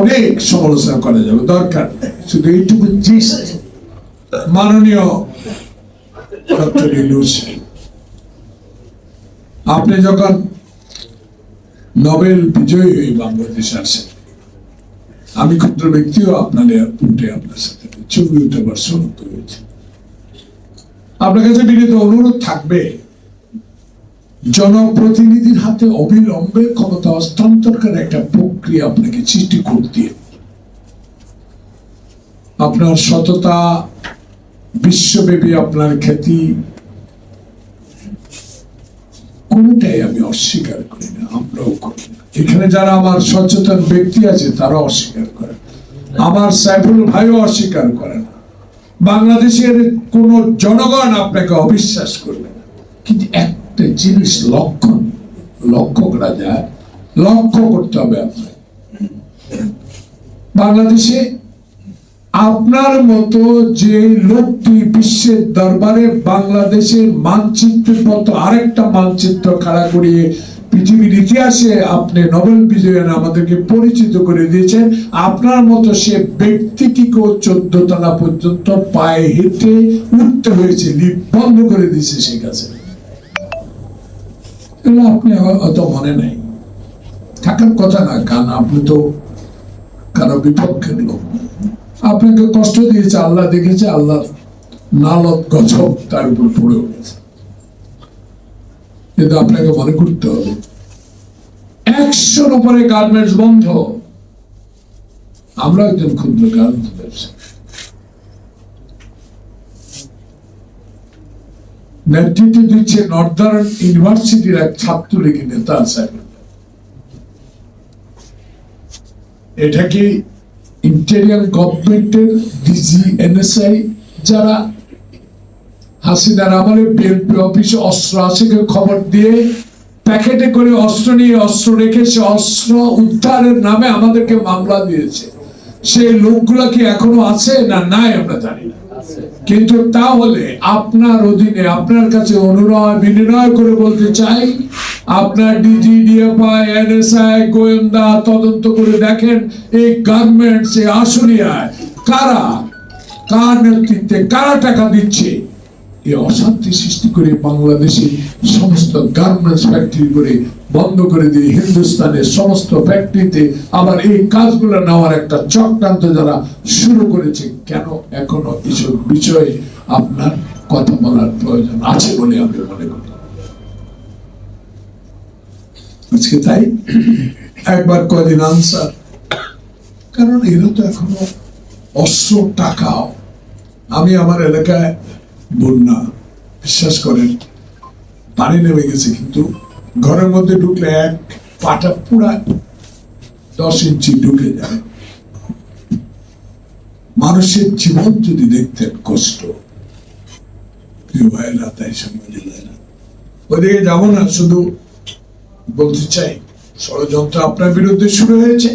অনেক সমালোচনা করা যাবে, দরকার শুধু এইটুকু জিস্ট মাননীয় আপনি যখন নোবেল বিজয়ী হয়ে বাংলাদেশে আসেন, আমি ক্ষুদ্র ব্যক্তিও আপনার এয়ারপোর্টে আপনার সাথে ছবি উঠাবার সৌভাগ্য হয়েছে আপনার কাছে বিনীত অনুরোধ থাকবে জনপ্রতিনিধির হাতে অবিলম্বে ক্ষমতা হস্তান্তরের একটা প্রক্রিয়া আপনাকে সৃষ্টি করতে। আপনার সততা, বিশ্বব্যাপী আপনার খ্যাতি, কোনটাই আমি অস্বীকার করি না, আমরাও করি না। এখানে যারা আমার সচেতন ব্যক্তি আছে তারা অস্বীকার করে। আমার সাইফুল ভাইও অস্বীকার করে না। বাংলাদেশের কোন জনগণ আপনাকে অবিশ্বাস করবে না। কিন্তু একটা জিনিস লক্ষণ লক্ষ্য করা যায়, লক্ষ্য করতে হবে আপনাকে। বাংলাদেশে আপনার মতো যে লোকটি বিশ্বের দরবারে বাংলাদেশের মানচিত্রের মতো আরেকটা মানচিত্র খাড়া করিয়ে পৃথিবীর ইতিহাসে আপনি নোবেল বিজয়ন আমাদেরকে পরিচিত করে দিয়েছেন, আপনার মতো সে ব্যক্তিটিকেও চোদ্দ তলা পর্যন্ত পায়ে হেঁটে উঠতে হয়েছে লিফট বন্ধ করে দিয়েছে সে কাছে এগুলো আপনি অত মনে নেই। থাকার কথা না, কারণ আপনি তো কারও বিপক্ষের লোক। আপনাকে কষ্ট দিয়েছে, আল্লাহ দেখেছে আল্লাহ নালত গজব তার উপর পড়ে গেছে কিন্তু আপনাকে মনে করতে হবে, একশোর উপরে গার্মেন্টস বন্ধ। আমরা একজন ক্ষুদ্র গার্মেন্টস ব্যবসায়ী। নেতৃত্ব দিচ্ছে নর্দার্ন ইউনিভার্সিটির এক ছাত্রলীগের নেতা আছে এটা কি ইন্টেরিয়ার গভর্নমেন্টের ডিজি এনএসআই যারা হাসিনার আমলে বিএনপি অফিসে অস্ত্র আছে কেউ খবর দিয়ে প্যাকেটে করে অস্ত্র নিয়ে অস্ত্র রেখে সে অস্ত্র উদ্ধারের নামে আমাদেরকে মামলা দিয়েছে। সেই লোকগুলা কি এখনও আছে না নাই আমরা জানি না। কিন্তু তাহলে আপনার অধীনে, আপনার কাছে অনুনয় বিনিময় করে বলতে চাই, আপনার ডিজি, ডিএফআই, এনএসআই, গোয়েন্দা তদন্ত করে দেখেন এই গার্মেন্টস এই আশুলিয়ায় কারা, কার নেতৃত্বে কারা টাকা দিচ্ছে? এই অশান্তি সৃষ্টি করে বাংলাদেশে সমস্ত গার্মেন্টস ফ্যাক্টরি করে বন্ধ করে দিয়ে হিন্দুস্তানের সমস্ত ফ্যাক্টরিতে আবার এই কাজগুলো নেওয়ার একটা চক্রান্ত যারা শুরু করেছে, কেন এখনও এসব বিষয়ে আপনার কথা বলার প্রয়োজন আছে বলে আমি মনে করি। আজকে তাই? একবার কদিন আনসার। কারণ এরা তো এখনও অস্ত্র টাকাও। আমি আমার এলাকায় বন্যা বিশ্বাস করেন পানি নেমে গেছে, কিন্তু ঘরের মধ্যে ঢুকলে এক পাটা পুরা দশ ইঞ্চি ঢুকে যায়। মানুষের জীবন যদি দেখতেন কষ্ট। তাই সম্মানিত ভাইয়েরা, ওইদিকে যাব না, শুধু বলতে চাই, ষড়যন্ত্র আপনার বিরুদ্ধে শুরু হয়েছে।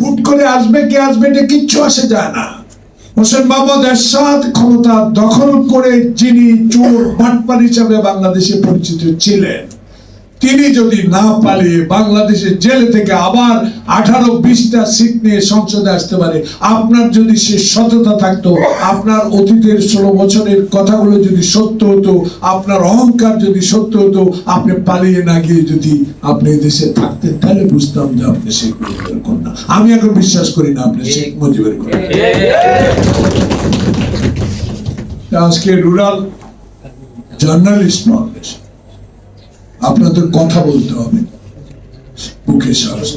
হুট করে আসবে, কে আসবে, এটা কিচ্ছু আসে যায় না। হোসেন মোহাম্মদ এরশাদ ক্ষমতা দখল করে যিনি চোর বাটপার হিসাবে বাংলাদেশে পরিচিত ছিলেন। তিনি যদি না পালিয়ে বাংলাদেশের জেলে থেকে আবার আঠারো বিশটা সিট নিয়ে সংসদে আসতে পারে, আপনার যদি সে সততা থাকতো, আপনার অতীতের ষোলো বছরের কথাগুলো যদি সত্য হতো, আপনার অহংকার যদি সত্য হতো, আপনি পালিয়ে না গিয়ে যদি আপনি দেশে থাকতেন, তাহলে বুঝতাম যে আপনি শেখ মুজিবের কন্যা। আমি এখন বিশ্বাস করি না আপনি শেখ মুজিবের কন্যা। আজকে রুরাল জার্নালিস্ট বাংলাদেশ আপনাদের কথা বলতে হবে। মুখে সাহস।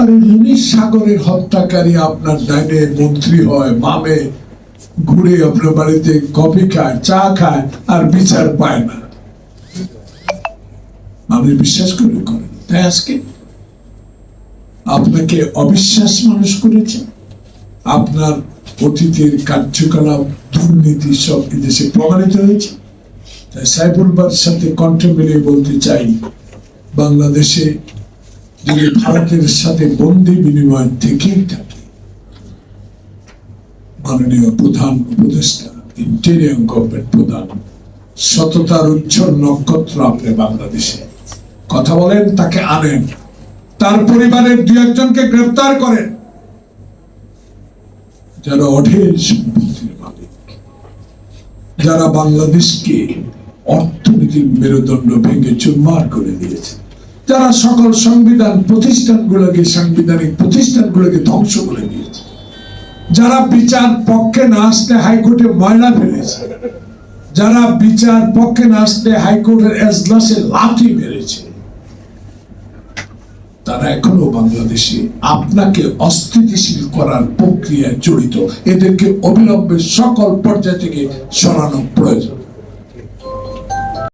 আরে উনি সাগরের হত্যাকারী আপনার ডাইনে মন্ত্রী হয়, বামে ঘুরে আপনার বাড়িতে কফি খায়, চা খায়, আর বিচার পায় না। মানুষ বিশ্বাস করে করে তাই আজকে আপনাকে অবিশ্বাস মানুষ করেছে। আপনার অতীতের কার্যকলাপ, দুর্নীতি সব এদেশে প্রমাণিত হয়েছে। তাই সাইফুল সাথে বলতে চাই, বাংলাদেশে যদি ভারতের সাথে বন্দি বিনিময় থাকে মাননীয় প্রধান উপদেষ্টা গভর্নমেন্ট প্রধান, সততার নক্ষত্র আপনি বাংলাদেশে। কথা বলেন, তাকে আনেন। তার পরিবারের দু একজনকে গ্রেফতার করেন। যারা অঢেল সম্পত্তির মালিক, যারা বাংলাদেশকে অর্থনীতির মেরুদণ্ড ভেঙে চুরমার করে দিয়েছে। যারা সকল সংবিধান প্রতিষ্ঠানগুলোকে, সাংবিধানিক প্রতিষ্ঠানগুলোকে ধ্বংস করে দিয়েছে। যারা বিচার পক্ষে না আসতে হাইকোর্টে ময়লা ফেলেছে। যারা বিচার পক্ষে না আসতে হাইকোর্টের এজলাসে লাথি মেরেছে। তারা এখনও বাংলাদেশে আপনাকে অস্থিতিশীল করার প্রক্রিয়ায় জড়িত। এদেরকে অবিলম্বে সকল পর্যায় থেকে সরানো প্রয়োজন।